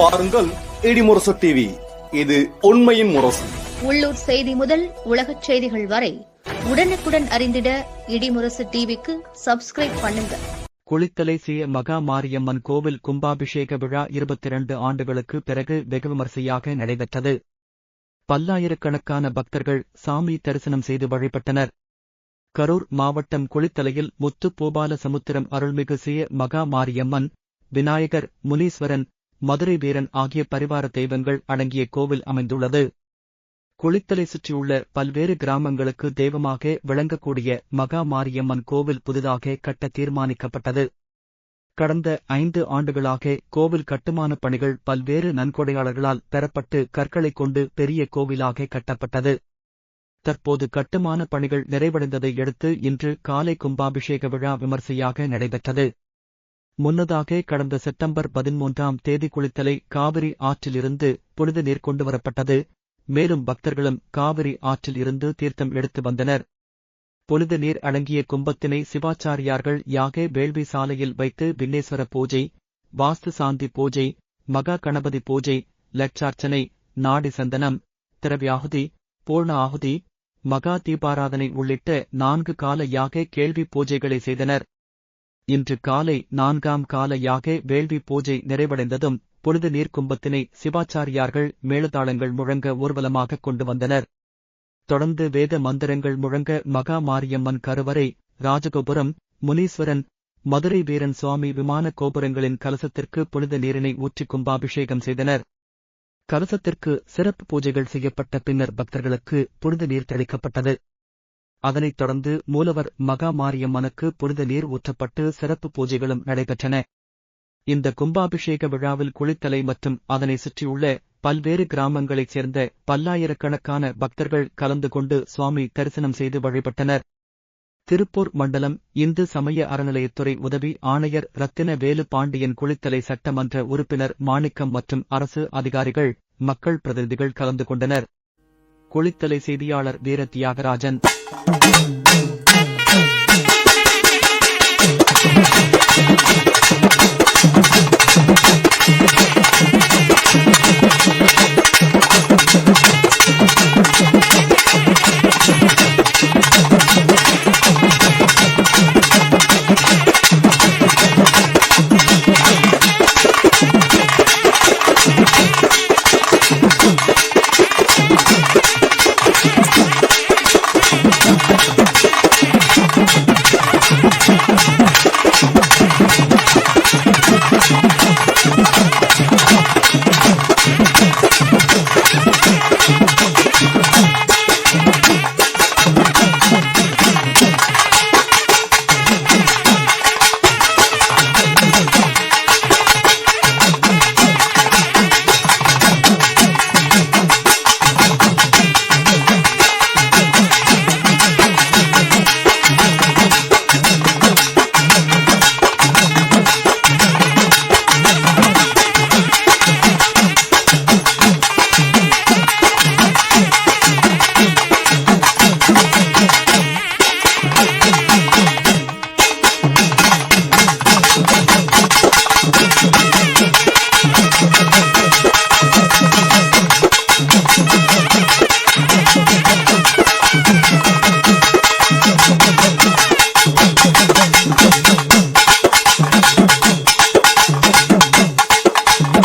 பாருங்கள் இடிமுரசு டிவி இது உண்மையின் முரசு. உள்ளூர் செய்தி முதல் உலகச் செய்திகள் வரை உடனுக்குடன் அறிந்திட இடிமுரசு டிவிக்கு சப்ஸ்கிரைப் பண்ணுங்க. குளித்தலை சிய மகா மாரியம்மன் கோவில் கும்பாபிஷேக விழா இருபத்தி இரண்டு ஆண்டுகளுக்கு பிறகு வெகு விமரிசையாக நடைபெற்றது. பல்லாயிரக்கணக்கான பக்தர்கள் சாமி தரிசனம் செய்து வழிபட்டனர். கரூர் மாவட்டம் குளித்தலையில் முத்து பூபால சமுத்திரம் அருள்மிகு சிய மகா மாரியம்மன் விநாயகர் முனீஸ்வரன் மதுரை வீரன் ஆகிய பரிவார தெய்வங்கள் அடங்கிய கோவில் அமைந்துள்ளது. குளித்தலை சுற்றியுள்ள பல்வேறு கிராமங்களுக்கு தெய்வமாக விளங்கக்கூடிய மகா மாரியம்மன் கோவில் புதிதாக கட்ட தீர்மானிக்கப்பட்டது. கடந்த ஐந்து ஆண்டுகளாக கோவில் கட்டுமானப் பணிகள் பல்வேறு நன்கொடையாளர்களால் பெறப்பட்டு கற்களைக் கொண்டு பெரிய கோவிலாக கட்டப்பட்டது. தற்போது கட்டுமானப் பணிகள் நிறைவடைந்ததை அடுத்து இன்று காலை கும்பாபிஷேக விழா விமர்சையாக நடைபெற்றது. முன்னதாக கடந்த செப்டம்பர் பதிமூன்றாம் தேதி குளித்தலை காவிரி ஆற்றிலிருந்து புனித நீர் கொண்டு வரப்பட்டது மேலும் பக்தர்களும் காவிரி ஆற்றில் இருந்து தீர்த்தம் எடுத்து வந்தனர். புனித நீர் அடங்கிய கும்பத்தினை சிவாச்சாரியார்கள் யாக வேள்வி சாலையில் வைத்து விண்ணேஸ்வர பூஜை வாஸ்து சாந்தி பூஜை மகா கணபதி பூஜை லட்சார்ச்சனை நாடி சந்தனம் திரவியாகுதி பூர்ண ஆகுதி மகா தீபாராதனை உள்ளிட்ட நான்கு கால யாக கேள்வி பூஜைகளை செய்தனர். இன்று காலை நான்காம் கால யாக வேள்வி பூஜை நிறைவடைந்ததும் புனித நீர்க்கும்பத்தினை சிவாச்சாரியார்கள் மேளதாளங்கள் முழங்க ஊர்வலமாக கொண்டு வந்தனர். தொடர்ந்து வேத மந்திரங்கள் முழங்க மகா மாரியம்மன் கருவறை ராஜகோபுரம் முனீஸ்வரன் மதுரை வீரன் சுவாமி விமான கோபுரங்களின் கலசத்திற்கு புனித நீரினை ஊற்றி கும்பாபிஷேகம் செய்தனர். கலசத்திற்கு சிறப்பு பூஜைகள் செய்யப்பட்ட பின்னர் பக்தர்களுக்கு புனித நீர் தெளிக்கப்பட்டது. அதனைத் தொடர்ந்து மூலவர் மகா மாரியம்மனுக்கு புனித நீர் ஊற்றப்பட்டு சிறப்பு பூஜைகளும் நடைபெற்றன. இந்த கும்பாபிஷேக விழாவில் குளித்தலை மற்றும் அதனை சுற்றியுள்ள பல்வேறு கிராமங்களைச் சேர்ந்த பல்லாயிரக்கணக்கான பக்தர்கள் கலந்து கொண்டு சுவாமி தரிசனம் செய்து வழிபட்டனர். திருப்பூர் மண்டலம் இந்து சமய அறநிலையத்துறை உதவி ஆணையர் ரத்தின வேலு பாண்டியன் குளித்தலை சட்டமன்ற உறுப்பினர் மாணிக்கம் மற்றும் அரசு அதிகாரிகள் மக்கள் பிரதிநிதிகள் கலந்து கொண்டனர். கொளித்தலை செய்தியாளர் வீர தியாகராஜன் Yeah.